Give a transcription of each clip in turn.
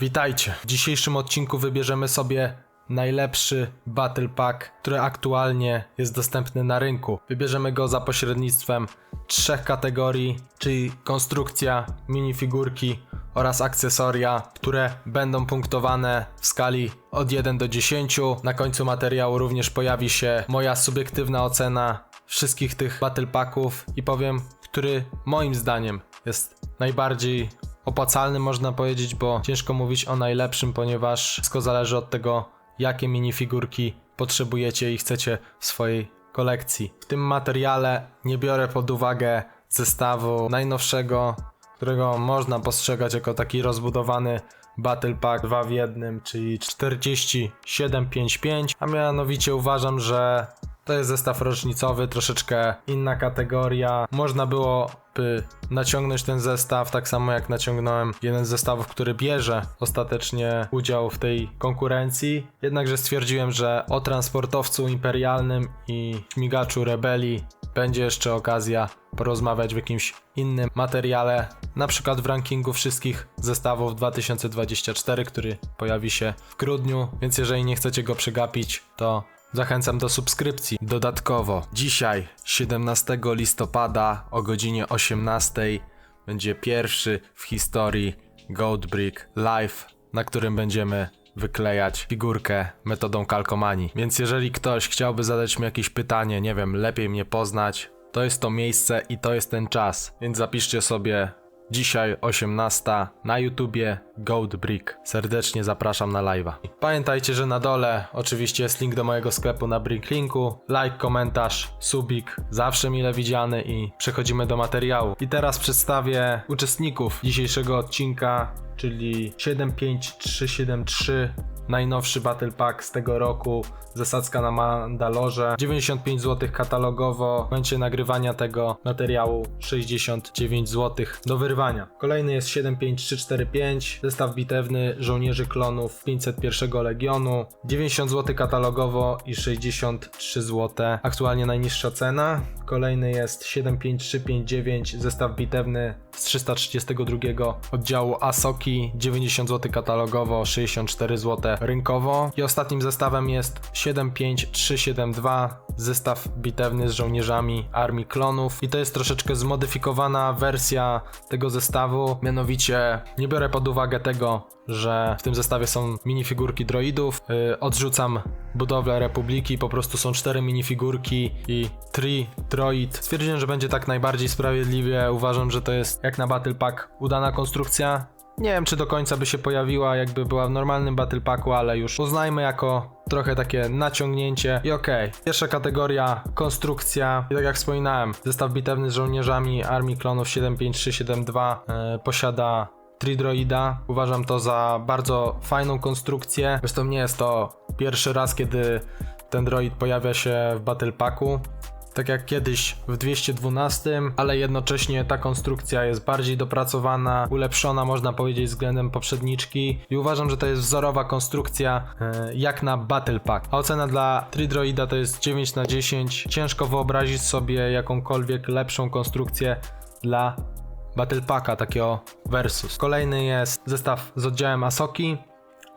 Witajcie. W dzisiejszym odcinku wybierzemy sobie najlepszy Battle Pack, który aktualnie jest dostępny na rynku. Wybierzemy go za pośrednictwem trzech kategorii, czyli konstrukcja, minifigurki oraz akcesoria, które będą punktowane w skali od 1 do 10. Na końcu materiału również pojawi się moja subiektywna ocena wszystkich tych Battle Packów i powiem, który moim zdaniem jest najbardziej opłacalny można powiedzieć, bo ciężko mówić o najlepszym, ponieważ wszystko zależy od tego, jakie minifigurki potrzebujecie i chcecie w swojej kolekcji. W tym materiale nie biorę pod uwagę zestawu najnowszego, którego można postrzegać jako taki rozbudowany Battle Pack 2 w jednym, czyli 4755, a mianowicie uważam, że to jest zestaw rocznicowy, troszeczkę inna kategoria. Można byłoby naciągnąć ten zestaw, tak samo jak naciągnąłem jeden z zestawów, który bierze ostatecznie udział w tej konkurencji. Jednakże stwierdziłem, że o transportowcu imperialnym i śmigaczu rebelii będzie jeszcze okazja porozmawiać w jakimś innym materiale, na przykład w rankingu wszystkich zestawów 2024, który pojawi się w grudniu, więc jeżeli nie chcecie go przegapić, to Zachęcam do subskrypcji. Dodatkowo, dzisiaj, 17 listopada o godzinie 18, będzie pierwszy w historii Gold Brick Live, na którym będziemy wyklejać figurkę metodą kalkomanii. Więc jeżeli ktoś chciałby zadać mi jakieś pytanie, nie wiem, lepiej mnie poznać, to jest to miejsce i to jest ten czas. Więc zapiszcie sobie Dzisiaj 18 na YouTubie Gold Brick. Serdecznie zapraszam na live'a. Pamiętajcie, że na dole oczywiście jest link do mojego sklepu na Bricklinku. Like, komentarz, subik, zawsze mile widziany i przechodzimy do materiału. I teraz przedstawię uczestników dzisiejszego odcinka, czyli 75373 najnowszy Battle Pack z tego roku, zasadzka na Mandalorze, 95 zł katalogowo, w momencie nagrywania tego materiału 69 zł do wyrwania. Kolejny jest 75345, zestaw bitewny żołnierzy klonów 501 Legionu, 90 zł katalogowo i 63 zł, aktualnie najniższa cena. Kolejny jest 75359, zestaw bitewny z 332 oddziału Asoki, 90 zł katalogowo, 64 zł rynkowo. I ostatnim zestawem jest 75372, zestaw bitewny z żołnierzami armii klonów. I to jest troszeczkę zmodyfikowana wersja tego zestawu, mianowicie nie biorę pod uwagę tego, że w tym zestawie są minifigurki droidów. Yy, odrzucam budowlę Republiki, po prostu są cztery minifigurki i tri droid. Stwierdziłem, że będzie tak najbardziej sprawiedliwie. Uważam, że to jest jak na Battle Pack udana konstrukcja. Nie wiem, czy do końca by się pojawiła, jakby była w normalnym Battle Packu, ale już uznajmy jako trochę takie naciągnięcie. I okej, okay. pierwsza kategoria konstrukcja. I tak jak wspominałem, zestaw bitewny z żołnierzami Armii Klonów 75372 yy, posiada Tridroida. Uważam to za bardzo fajną konstrukcję. Zresztą nie jest to pierwszy raz, kiedy ten droid pojawia się w Battle Packu tak jak kiedyś w 212, ale jednocześnie ta konstrukcja jest bardziej dopracowana, ulepszona można powiedzieć względem poprzedniczki i uważam, że to jest wzorowa konstrukcja e, jak na Battle Pack. A ocena dla Tridroida to jest 9 na 10. Ciężko wyobrazić sobie jakąkolwiek lepszą konstrukcję dla Battle Packa, takiego versus. Kolejny jest zestaw z oddziałem Asoki.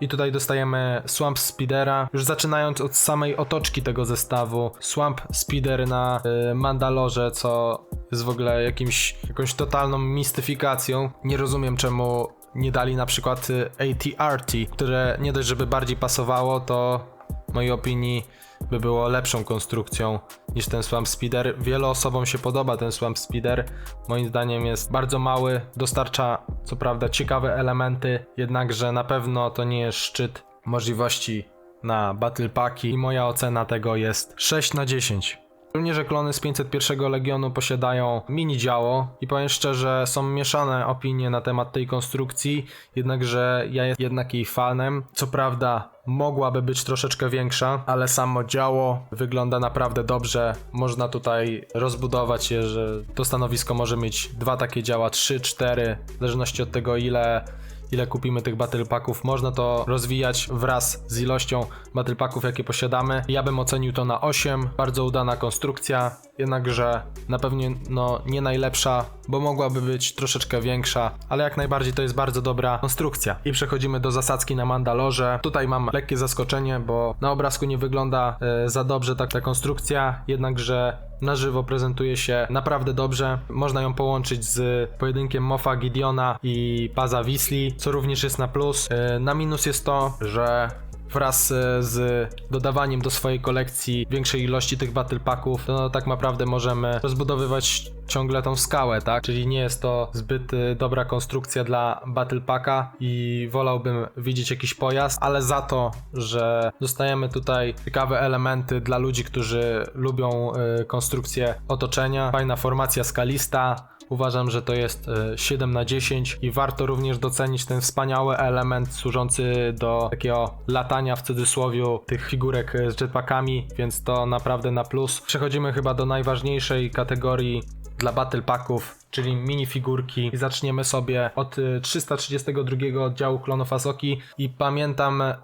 I tutaj dostajemy Swamp Speedera. Już zaczynając od samej otoczki tego zestawu. Swamp Speeder na y, Mandalorze, co jest w ogóle jakimś, jakąś totalną mistyfikacją. Nie rozumiem czemu nie dali na przykład y, ATRT, które nie dość, żeby bardziej pasowało, to w mojej opinii by było lepszą konstrukcją niż ten Swamp Speeder. Wielu osobom się podoba ten Swamp Speeder. Moim zdaniem jest bardzo mały, dostarcza co prawda ciekawe elementy, jednakże na pewno to nie jest szczyt możliwości na Battle Packi i moja ocena tego jest 6 na 10. Żołnierze klony z 501 Legionu posiadają mini działo i powiem szczerze, są mieszane opinie na temat tej konstrukcji, jednakże ja jestem jednak jej fanem. Co prawda mogłaby być troszeczkę większa, ale samo działo wygląda naprawdę dobrze. Można tutaj rozbudować je, że to stanowisko może mieć dwa takie działa, trzy, cztery, w zależności od tego ile ile kupimy tych battle packów. Można to rozwijać wraz z ilością battle packów, jakie posiadamy. Ja bym ocenił to na 8. Bardzo udana konstrukcja, jednakże na pewno no, nie najlepsza, bo mogłaby być troszeczkę większa, ale jak najbardziej to jest bardzo dobra konstrukcja. I przechodzimy do zasadzki na Mandalorze. Tutaj mam lekkie zaskoczenie, bo na obrazku nie wygląda e, za dobrze tak ta konstrukcja, jednakże na żywo prezentuje się naprawdę dobrze. Można ją połączyć z pojedynkiem Moffa Gideona i Paza Wisli, co również jest na plus. E, Na minus jest to, że wraz e, z dodawaniem do swojej kolekcji większej ilości tych battle packów, to no, tak naprawdę możemy rozbudowywać ciągle tą skałę, tak? Czyli nie jest to zbyt e, dobra konstrukcja dla battle packa i wolałbym widzieć jakiś pojazd, ale za to, że dostajemy tutaj ciekawe elementy dla ludzi, którzy lubią e, konstrukcję otoczenia, fajna formacja skalista, Uważam, że to jest e, 7 na 10 i warto również docenić ten wspaniały element służący do takiego latania w cudzysłowie tych figurek e, z jetpackami, więc to naprawdę na plus. Przechodzimy chyba do najważniejszej kategorii dla battle packów, czyli minifigurki. I zaczniemy sobie od e, 332 oddziału klonów Asoki i pamiętam e,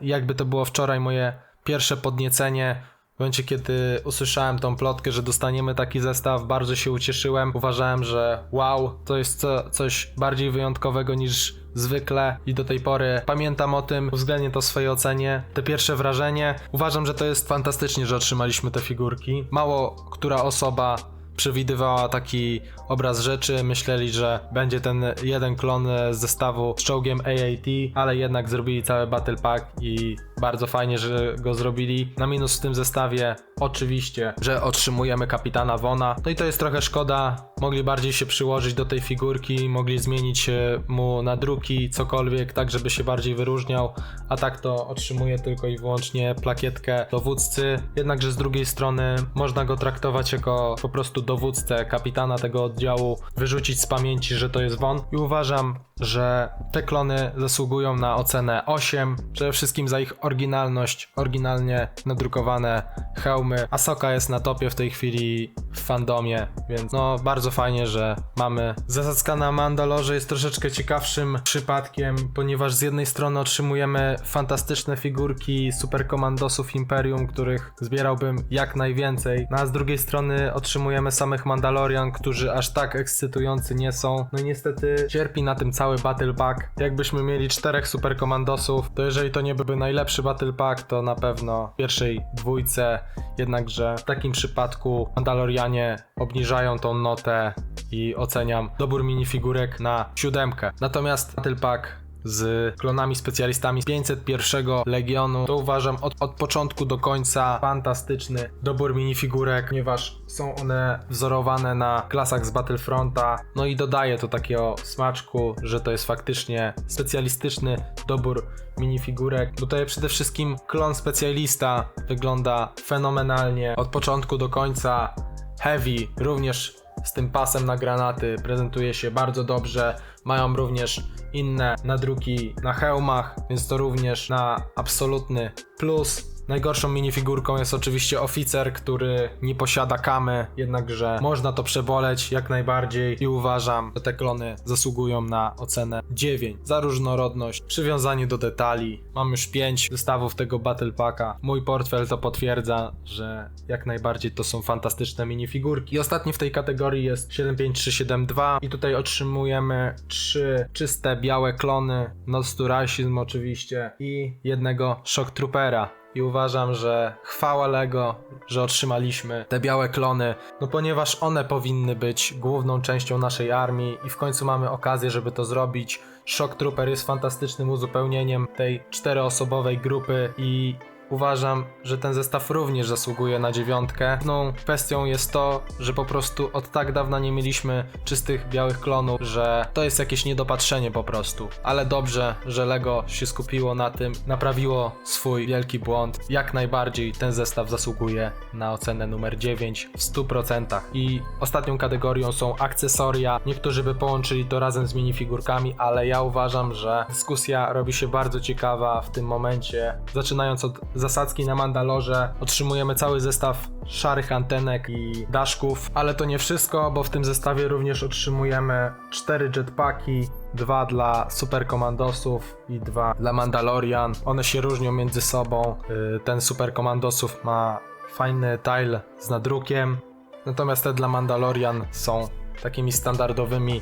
jakby to było wczoraj moje pierwsze podniecenie momencie, kiedy usłyszałem tą plotkę, że dostaniemy taki zestaw, bardzo się ucieszyłem. Uważałem, że wow, to jest co, coś bardziej wyjątkowego niż zwykle i do tej pory pamiętam o tym, uwzględnię to w swojej ocenie. Te pierwsze wrażenie, uważam, że to jest fantastycznie, że otrzymaliśmy te figurki. Mało która osoba przewidywała taki obraz rzeczy, myśleli, że będzie ten jeden klon z zestawu z czołgiem AAT, ale jednak zrobili cały Battle Pack i bardzo fajnie, że go zrobili. Na minus w tym zestawie oczywiście, że otrzymujemy kapitana Wona. No i to jest trochę szkoda, mogli bardziej się przyłożyć do tej figurki, mogli zmienić mu nadruki, cokolwiek, tak żeby się bardziej wyróżniał, a tak to otrzymuje tylko i wyłącznie plakietkę dowódcy. Jednakże z drugiej strony można go traktować jako po prostu dowódcę, kapitana tego oddziału, wyrzucić z pamięci, że to jest Won i uważam, że te klony zasługują na ocenę 8, przede wszystkim za ich oryginalność, oryginalnie nadrukowane hełmy. Asoka jest na topie w tej chwili w fandomie, więc no bardzo fajnie, że mamy. Zasadzka na Mandalorze jest troszeczkę ciekawszym przypadkiem, ponieważ z jednej strony otrzymujemy fantastyczne figurki superkomandosów Imperium, których zbierałbym jak najwięcej, no a z drugiej strony otrzymujemy samych Mandalorian, którzy aż tak ekscytujący nie są. No i niestety cierpi na tym cały Battle Pack. Jakbyśmy mieli czterech superkomandosów, to jeżeli to nie byłby najlepszy Battle Pack, to na pewno w pierwszej dwójce, jednakże w takim przypadku Mandalorianie obniżają tą notę i oceniam dobór minifigurek na siódemkę. Natomiast Battle Pack z klonami specjalistami z 501 Legionu. To uważam od, od początku do końca fantastyczny dobór minifigurek, ponieważ są one wzorowane na klasach z Battlefronta. No i dodaje to takiego smaczku, że to jest faktycznie specjalistyczny dobór minifigurek. Tutaj przede wszystkim klon specjalista wygląda fenomenalnie od początku do końca. Heavy również z tym pasem na granaty prezentuje się bardzo dobrze. Mają również inne nadruki na hełmach, więc to również na absolutny plus. Najgorszą minifigurką jest oczywiście oficer, który nie posiada kamy, jednakże można to przeboleć jak najbardziej i uważam, że te klony zasługują na ocenę 9 za różnorodność, przywiązanie do detali. Mam już 5 zestawów tego Battle Packa. Mój portfel to potwierdza, że jak najbardziej to są fantastyczne minifigurki. I ostatni w tej kategorii jest 75372 i tutaj otrzymujemy trzy czyste białe klony, Nosturacism oczywiście i jednego Shock Troopera i uważam, że chwała Lego, że otrzymaliśmy te białe klony, no ponieważ one powinny być główną częścią naszej armii i w końcu mamy okazję, żeby to zrobić. Shock Trooper jest fantastycznym uzupełnieniem tej czteroosobowej grupy i uważam, że ten zestaw również zasługuje na dziewiątkę. Główną kwestią jest to, że po prostu od tak dawna nie mieliśmy czystych białych klonów, że to jest jakieś niedopatrzenie po prostu. Ale dobrze, że Lego się skupiło na tym, naprawiło swój wielki błąd. Jak najbardziej ten zestaw zasługuje na ocenę numer 9 w 100%. I ostatnią kategorią są akcesoria. Niektórzy by połączyli to razem z minifigurkami, ale ja uważam, że dyskusja robi się bardzo ciekawa w tym momencie. Zaczynając od zasadzki na Mandalorze, otrzymujemy cały zestaw szarych antenek i daszków, ale to nie wszystko, bo w tym zestawie również otrzymujemy cztery jetpacki, dwa dla Super Komandosów i dwa dla Mandalorian. One się różnią między sobą. Y, Ten Super Komandosów ma fajny tile z nadrukiem, natomiast te dla Mandalorian są takimi standardowymi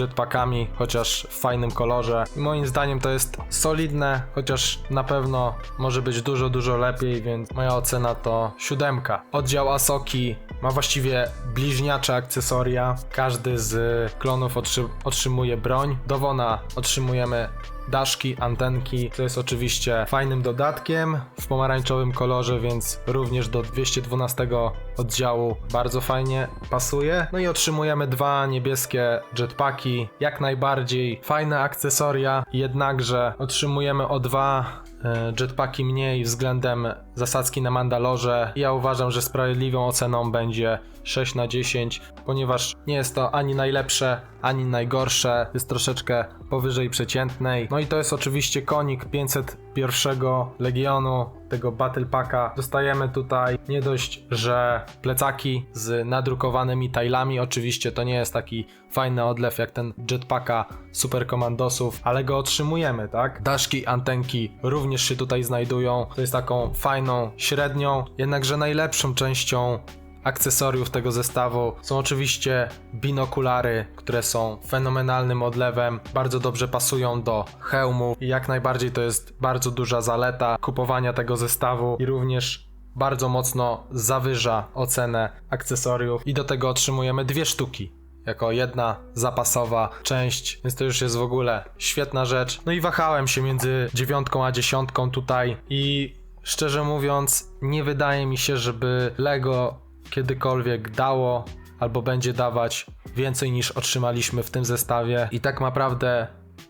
jetpackami, chociaż w fajnym kolorze. Moim zdaniem to jest solidne, chociaż na pewno może być dużo, dużo lepiej, więc moja ocena to siódemka. Oddział Asoki ma właściwie bliźniacze akcesoria. Każdy z klonów otrzy- otrzymuje broń. Do Wona otrzymujemy daszki, antenki, co jest oczywiście fajnym dodatkiem w pomarańczowym kolorze, więc również do 212 oddziału bardzo fajnie pasuje. No i otrzymujemy dwa niebieskie jetpacki, jak najbardziej fajne akcesoria, jednakże otrzymujemy o dwa e, jetpacki mniej względem zasadzki na Mandalorze. Ja uważam, że sprawiedliwą oceną będzie 6 na 10, ponieważ nie jest to ani najlepsze, ani najgorsze, jest troszeczkę powyżej przeciętnej. No i to jest oczywiście konik 501 Legionu, tego Battle Packa. Dostajemy tutaj nie dość, że plecaki z nadrukowanymi tajlami, oczywiście to nie jest taki fajny odlew jak ten Jetpacka Super Komandosów, ale go otrzymujemy, tak? Daszki, antenki również się tutaj znajdują, to jest taką fajną średnią, jednakże najlepszą częścią akcesoriów tego zestawu są oczywiście binokulary, które są fenomenalnym odlewem, bardzo dobrze pasują do hełmu i jak najbardziej to jest bardzo duża zaleta kupowania tego zestawu i również bardzo mocno zawyża ocenę akcesoriów i do tego otrzymujemy dwie sztuki jako jedna zapasowa część, więc to już jest w ogóle świetna rzecz. No i wahałem się między dziewiątką a dziesiątką tutaj i szczerze mówiąc nie wydaje mi się, żeby Lego kiedykolwiek dało albo będzie dawać więcej niż otrzymaliśmy w tym zestawie i tak naprawdę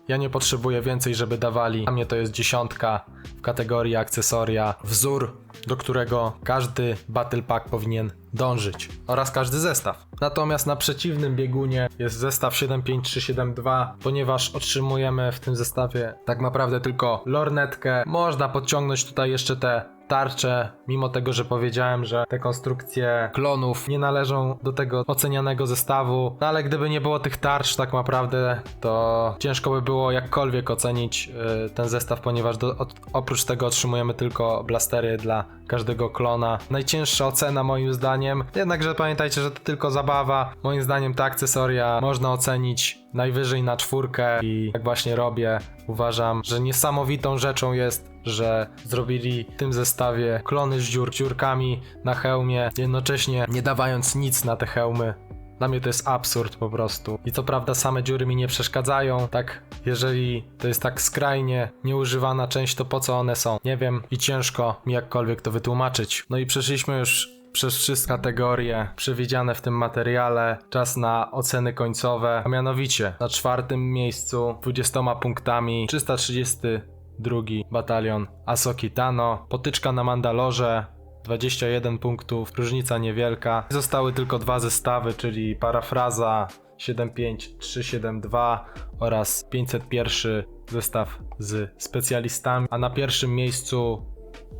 ja nie potrzebuję więcej, żeby dawali. Dla mnie to jest dziesiątka w kategorii akcesoria, wzór, do którego każdy Battle Pack powinien dążyć oraz każdy zestaw. Natomiast na przeciwnym biegunie jest zestaw 75372, ponieważ otrzymujemy w tym zestawie tak naprawdę tylko lornetkę. Można podciągnąć tutaj jeszcze te tarcze, mimo tego, że powiedziałem, że te konstrukcje klonów nie należą do tego ocenianego zestawu, no ale gdyby nie było tych tarcz tak naprawdę, to ciężko by było jakkolwiek ocenić y, ten zestaw, ponieważ do, od, oprócz tego otrzymujemy tylko blastery dla każdego klona. Najcięższa ocena moim zdaniem, jednakże pamiętajcie, że to tylko zabawa. Moim zdaniem te akcesoria można ocenić najwyżej na czwórkę i jak właśnie robię, uważam, że niesamowitą rzeczą jest, że zrobili w tym zestawie klony z dziur, dziurkami na hełmie, jednocześnie nie dawając nic na te hełmy. Dla mnie to jest absurd po prostu. I co prawda same dziury mi nie przeszkadzają, tak jeżeli to jest tak skrajnie nieużywana część, to po co one są? Nie wiem i ciężko mi jakkolwiek to wytłumaczyć. No i przeszliśmy już przez wszystkie kategorie przewidziane w tym materiale. Czas na oceny końcowe, a mianowicie na czwartym miejscu 20 punktami 332 batalion Asoki Tano, potyczka na Mandalorze 21 punktów, różnica niewielka. Zostały tylko dwa zestawy, czyli parafraza 75372 oraz 501 zestaw z specjalistami, a na pierwszym miejscu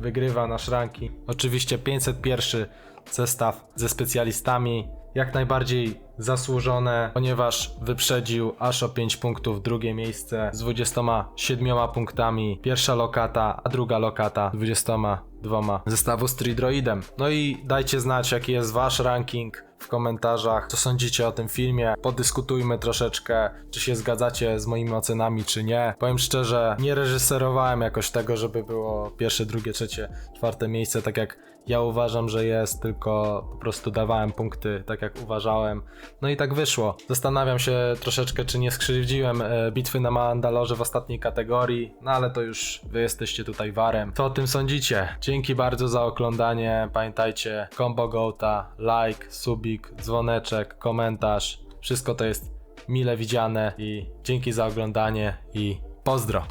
wygrywa nasz ranking. Oczywiście 501 zestaw ze specjalistami, jak najbardziej zasłużone, ponieważ wyprzedził aż o 5 punktów drugie miejsce z 27 punktami. Pierwsza lokata, a druga lokata 22 zestawu z Tridroidem. No i dajcie znać, jaki jest wasz ranking w komentarzach, co sądzicie o tym filmie. Podyskutujmy troszeczkę, czy się zgadzacie z moimi ocenami, czy nie. Powiem szczerze, nie reżyserowałem jakoś tego, żeby było pierwsze, drugie, trzecie, czwarte miejsce, tak jak ja uważam, że jest, tylko po prostu dawałem punkty tak jak uważałem. No i tak wyszło. Zastanawiam się troszeczkę, czy nie skrzywdziłem e, bitwy na Mandalorze w ostatniej kategorii, no ale to już wy jesteście tutaj warem. Co o tym sądzicie? Dzięki bardzo za oglądanie. Pamiętajcie, combo goata, like, subik, dzwoneczek, komentarz. Wszystko to jest mile widziane i dzięki za oglądanie i pozdro.